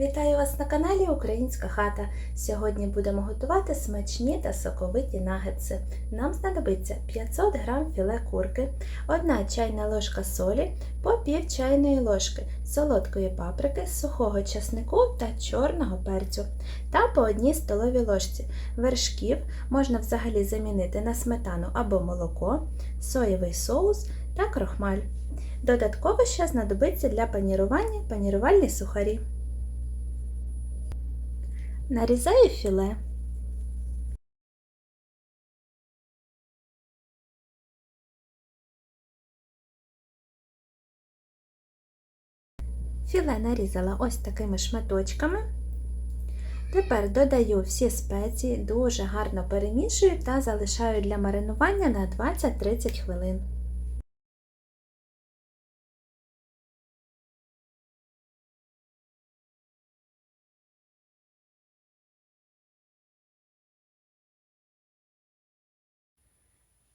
Вітаю вас на каналі Українська хата. Сьогодні будемо готувати смачні та соковиті нагетси. Нам знадобиться 500 г філе курки, 1 чайна ложка солі, по пів чайної ложки солодкої паприки, сухого часнику та чорного перцю та по одній столовій ложці вершків можна взагалі замінити на сметану або молоко, соєвий соус та крохмаль. Додатково ще знадобиться для панірування панірувальні сухарі. Нарізаю філе. Філе нарізала ось такими шматочками. Тепер додаю всі спеції, дуже гарно перемішую та залишаю для маринування на 20-30 хвилин.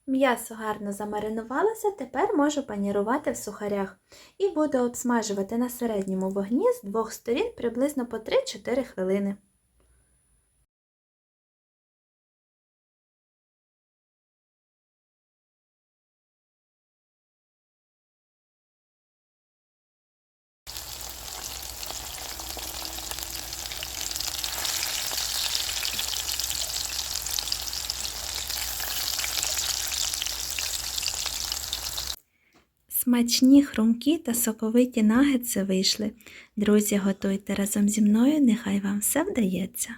М'ясо гарно замаринувалося, тепер можу панірувати в сухарях і буду обсмажувати на середньому вогні з двох сторін приблизно по 3-4 хвилини. Смачні, хрумкі та соковиті нагетси вийшли. Друзі, готуйте разом зі мною, нехай вам все вдається.